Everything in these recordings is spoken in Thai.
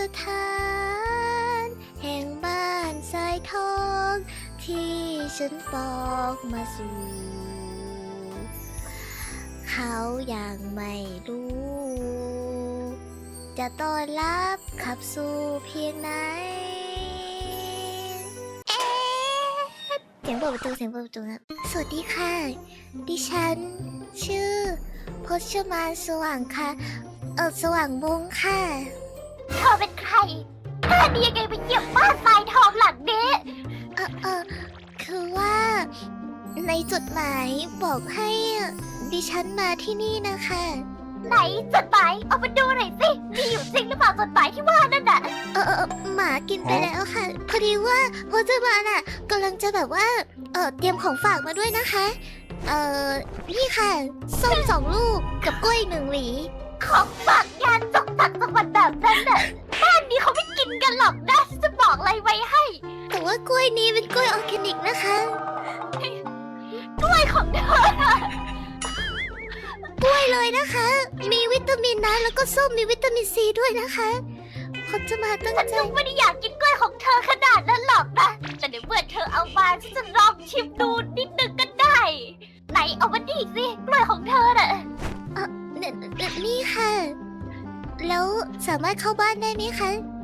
สถาน แห่งบ้านสายทอง ที่ฉันปอกมาสู่ เขายังไม่รู้ จะต้อนรับขับสู่เพียงไหนเอ๊ะเสียงเปิดประตูเสียงเปิดประตูนะสวัสดีค่ะ ดิฉัน ชื่อพชมาสว่างค่ะ เออสว่างวงค่ะ เธอเป็น กล้าดียังไงไปเหยียบบ้านทรายทองหลังนี้เออเออคือว่า ในจดหมายบอกให้ดิฉันมาที่นี่นะคะ ไหนจดหมายเอามาดูหน่อยสิมีอยู่จริงหรือเปล่าจดหมายที่ว่านั่นน่ะเออเออเออหมากินไปแล้วค่ะ พอดีว่าพจมานอะกำลังจะแบบว่า เออเตรียมของฝากมาด้วยนะคะ เออนี่ค่ะส้มสองลูกกับกล้วยอีกหนึ่งหวี ของฝากงานจกตักจังหวัดแบบนั้นน่ะ กล้วยนี้เป็นกล้วยออร์แกนิกนะคะ กล้วยของเธอน่ะกล้วยเลยนะคะ มีวิตามินนะแล้วก็ส้มมีวิตามินซีด้วยนะคะพจมาตั้งฉันใจ ยังไม่ได้อยากกินกล้วยของเธอขนาดนั้นหรอกนะ แต่เดี๋ยวเมื่อเธอเอามาฉันจะลองชิมดูนิดนึงก็ได้ ไหนเอามาดิสิกล้วยของเธอน่ะ เนี่ยเนี่ยนี่ค่ะ แล้วสามารถเข้าบ้านได้ไหมคะจะให้เ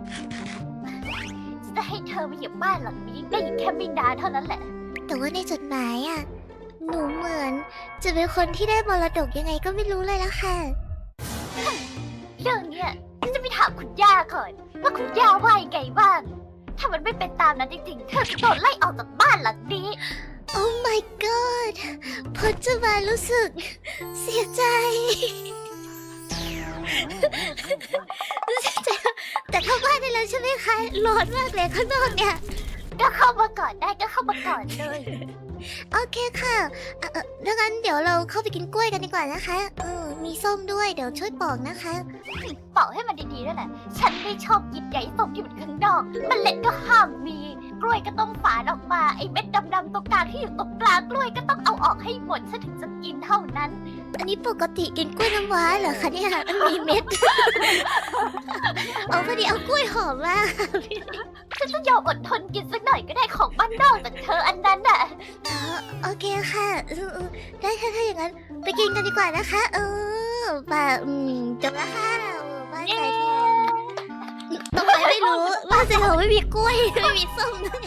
ธอมาเหยียบบ้านหลังนี้ได้อีกแค่ไม่นานเท่านั้นแหละ แต่ว่าในจดหมายอะ หนูเหมือน จะเป็นคนที่ได้มรดกยังไงก็ไม่รู้เลยละค่ะ เรื่องเนี้ยฉันจะไปถามคุณย่าก่อนว่าคุณย่าว่ายังไงบ้าง ถ้ามันไม่เป็นตามนั้นจริงๆ เธอจะโดนไล่ออกจากบ้านหลังนี้ Oh my god พจมารู้สึก เสียใจเสียใจ แล้วใช่ไหมคะร้อนมากเลยข้างนอกเนี่ย ก็เข้ามาก่อนได้ก็เข้ามาก่อนเลย โอเคค่ะเอ่อเอ่อดังนั้นเดี๋ยวเราเข้าไปกินกล้วยกันดีกว่านะคะเออมีส้มด้วยเดี๋ยวช่วยปอกนะคะเป่าให้มันดีๆด้วยแหละ ฉันไม่ชอบกินใยส้มที่มันข้างนอกเมันเล็ดก็ห้ามมี กล้วยก็ต้องฝานออกมา ไอ้เม็ดดำๆตรงกลางที่อยู่ตรงกลางกล้วยก็ต้องเอา ออกให้หมดฉันถึงจะกินเท่านั้น อันนี้ปกติกินกล้วยน้ำว้าเหรอคะเนี่ยมันมีเม็ด เอาพอดีเอากล้วยหอมมากฉันจะยอมอดทนกินสักหน่อยก็ได้ของบ้านนอกจากเธออันนั้นน่ะอ๋อโอเคค่ะเออเออได้ค่ะถ้าอย่างนั้น ไปกินกันดีกว่านะคะ เออบ่าอืมจบแล้วค่ะเออบ้านใส่ทองตรงไหนไม่รู้บ้านใส่ทองไม่มีกล้วยไม่มีส้มด้วย